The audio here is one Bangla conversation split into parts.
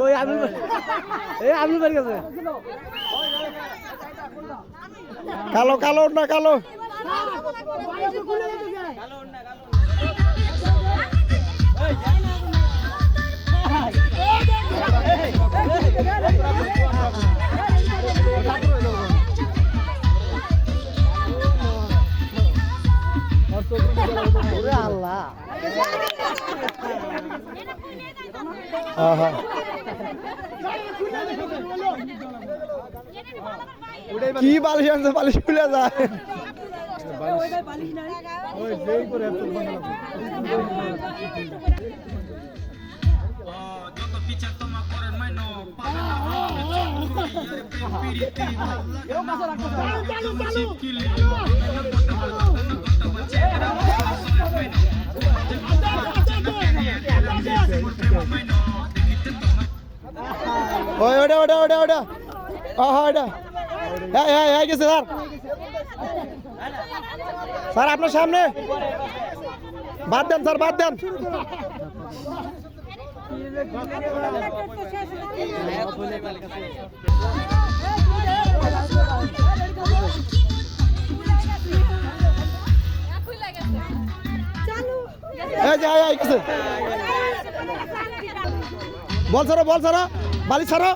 ওই আমির এই আমির বাড়ি গেছে কালো কালো না কালো। আহা কি বালিশ আনছে বালিশ খুলে যায় যত পিছা তোমা করেন ওই ওটা ওটা ওটা ওটা আহা ওটা হ্যাঁ হ্যাঁ হ্যাঁ গেছে, স্যার। স্যার, আপনার সামনে। বাদ দেন, স্যার, বাদ দেন। এই যে এই গেছে। বল ছাড়ো বল ছাড়ো বালি ছাড়ো।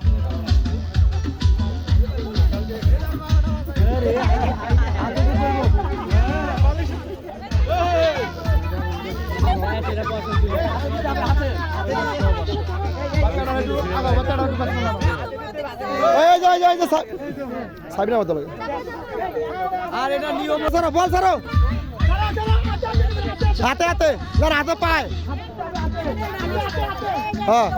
সাবিনা মতো লাগে আর এটা নিয়ম বল হাতে হাতে না হাতে পায়। হ্যাঁ।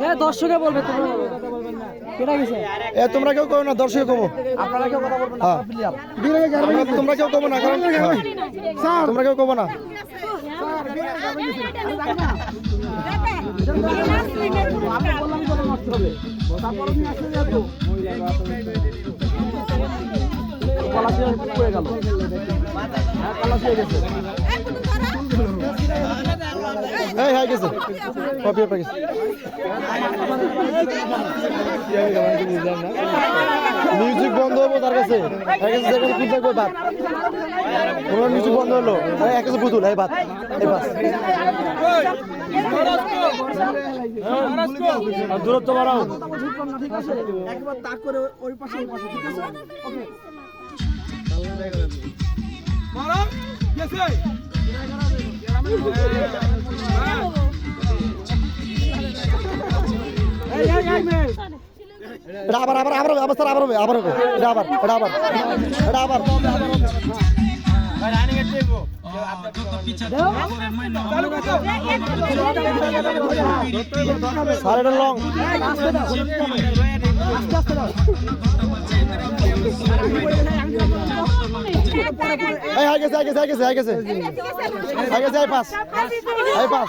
ফেলান দর্শকে বলবে তুমি কেটা গেছে এ তোমরা কেউ কমো না দর্শক কমো আপনারা কেউ কথা না হ্যাঁ। তোমরা কেউ কমো না কারণ হ্যাঁ। তোমরা কেউ কমো না। আমি হ্যাঁ গেছে হ্যাঁ গেছে। কপি পেয়ে গেছে। মিউজিক বন্ধ হব তার কাছে। তার কাছে যেখানে খুঁজে থাকবে বাদ। কোনো মিউজিক বন্ধ হলো। এক কাছে পুতুল এই বাদ এই বাস। দূরত্ব বাড়াও। একবার তাক করে ওই পাশে ওই পাশে ঠিক আছে? ওকে এটা আবার আবার হবে, আবার হবে আবার হবে। এটা আবার এটা আবার যত পিছা এই, হাই গেছে হাই গেছে হাই গেছে হাই গেছে। হাই গেছে, হাই পাস। High pass.